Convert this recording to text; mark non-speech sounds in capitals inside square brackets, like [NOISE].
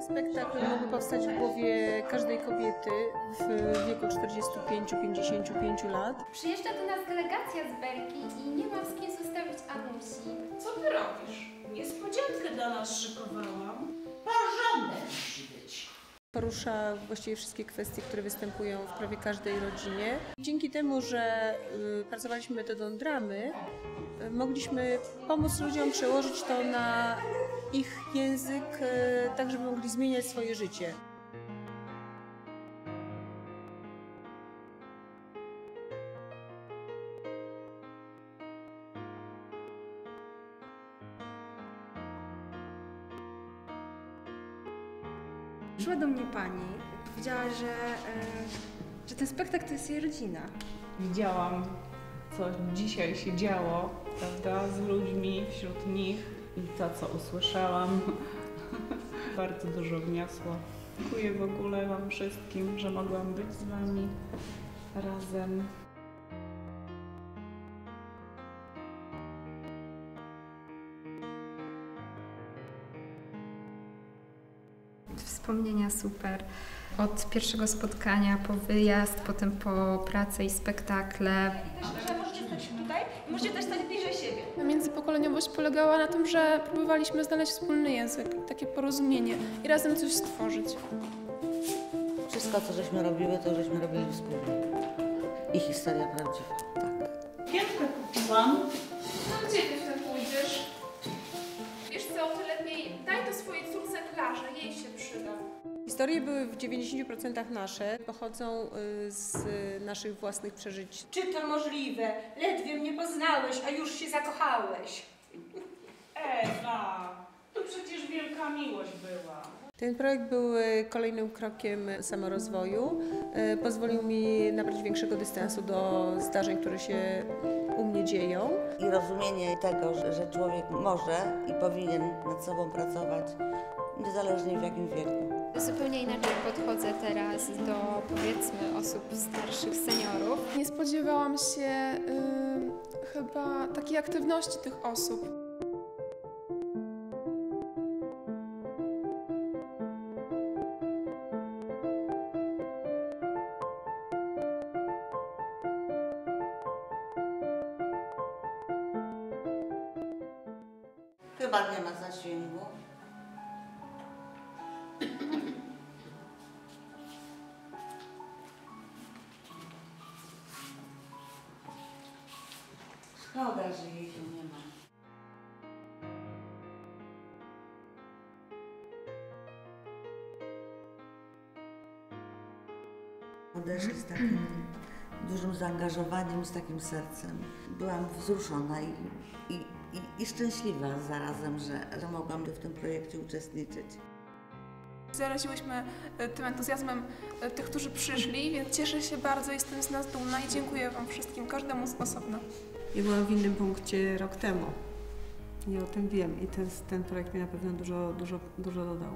Spektakl mógł powstać w głowie każdej kobiety w wieku 45-55 lat. Przyjeżdża do nas delegacja z Belgii i nie mam z kim zostawić Anusi. Co ty robisz? Niespodziankę dla nas szykowałam. Porządek musi być. Porusza właściwie wszystkie kwestie, które występują w prawie każdej rodzinie. Dzięki temu, że y, pracowaliśmy metodą dramy, y, mogliśmy pomóc ludziom przełożyć to na ich język, y, tak żeby mogli zmieniać swoje życie. Przyszła do mnie pani, powiedziała, że, e, że ten spektakl to jest jej rodzina. Widziałam, co dzisiaj się działo, prawda, z ludźmi, wśród nich i to, co usłyszałam, [LAUGHS] bardzo dużo wniosło. Dziękuję w ogóle Wam wszystkim, że mogłam być z Wami razem. Wspomnienia super. Od pierwszego spotkania po wyjazd, potem po pracę i spektakle. Międzypokoleniowość polegała na tym, że próbowaliśmy znaleźć wspólny język, takie porozumienie i razem coś stworzyć. Wszystko, co żeśmy robiły, to żeśmy robili wspólnie. I historia prawdziwa, tak. Piętkę kupiłam. No gdzie ty wtedy pójdziesz? Wiesz co, ty lepiej daj to swojej córce Klarze, jej się przyda. Historie były w 90% nasze, pochodzą y, z naszych własnych przeżyć. Czy to możliwe? Ledwie mnie poznałeś, a już się zakochałeś. Ewa, to przecież wielka miłość była. Ten projekt był y, kolejnym krokiem samorozwoju. Y, Pozwolił mi nabrać większego dystansu do zdarzeń, które się u mnie dzieją. I rozumienie tego, że człowiek może i powinien nad sobą pracować, niezależnie w jakim wieku. Zupełnie inaczej podchodzę teraz do powiedzmy osób starszych, seniorów. Nie spodziewałam się y, chyba takiej aktywności tych osób. Chyba nie ma zasięgu. Szkoda, że jej tu nie ma. Odeszli z takim dużym zaangażowaniem, z takim sercem. Byłam wzruszona i, i, i, i szczęśliwa zarazem, że, że mogłam w tym projekcie uczestniczyć. Zaraziłyśmy y, tym entuzjazmem y, tych, którzy przyszli, więc cieszę się bardzo, jestem z nas dumna i dziękuję Wam wszystkim, każdemu z osobna. Ja byłam w innym punkcie rok temu i o tym wiem i ten, ten projekt mi na pewno dużo, dużo, dużo dodał.